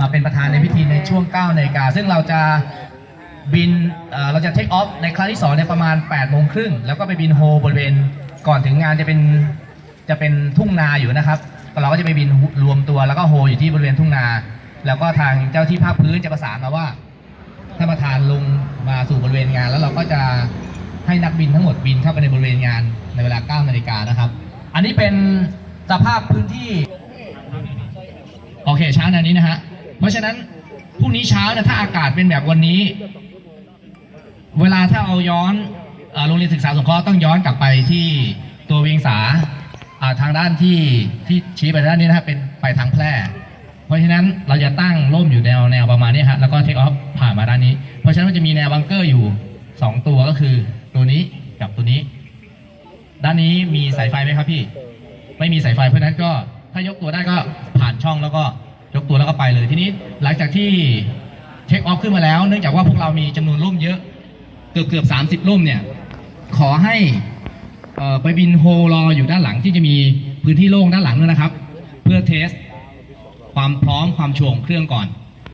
มาเป็นประธานในพิธีในช่วง9นาฬิกาซึ่งเราจะบินเเราจะเทคออฟในครั้งที่2เนี่ยประมาณ8โมงครึ่งแล้วก็ไปบินโฮบริเวณก่อนถึงงานจะเป็นจะเป็นทุ่งนาอยู่นะครับ เราก็จะไปบินรวมตัวแล้วก็โฮอยู่ที่บริเวณทุ่งนา แล้วก็ทางเจ้าที่ภาคพื้นจะประสานมาว่าท่านประธานลงมาสู่บริเวณงาน แล้วเราก็จะให้นักบินทั้งหมดบินเข้าไปในบริเวณงานในเวลา9นาฬิกานะครับ อันนี้เป็นสภาพพื้นที่ โอเคเช้านานี้นะฮะ เพราะฉะนั้นพรุ่งนี้เช้าเนี่ยถ้าอากาศเป็นแบบวันนี้ เวลาถ้าเอาย้อนโรงเรียนศึกษาสงเคราะห์ต้องย้อนกลับไปที่ตัวเวียงสาทางด้านที่ที่ชี้ไปด้านนี้นะครับเป็นไปทางแพร่ เพราะฉะนั้นเราจะตั้งร่มอยู่แนวแนวประมาณนี้ฮะแล้วก็เทคออฟผ่านมาด้านนี้ เพราะฉะนั้นมันจะมีแนวบังเกอร์อยู่สองตัวก็คือตัวนี้กับตัวนี้ ด้านนี้มีสายไฟไหมครับพี่ ไม่มีสายไฟเพราะฉะนั้นก็ถ้ายกตัวได้ก็ผ่านช่องแล้วก็ ยกตัวแล้วก็ไปเลยทีนี้หลังจากที่เทคออฟขึ้นมาแล้ว เนื่องจากว่าพวกเรามีจำนวนร่มเยอะเกือบเกือบสามสิบร่มเนี่ย ขอให้ไปบินโฮรออยู่ด้านหลังที่จะมีพื้นที่โล่งด้านหลังด้วยนะครับ เพื่อเทส ความพร้อมความช่วงเครื่องก่อน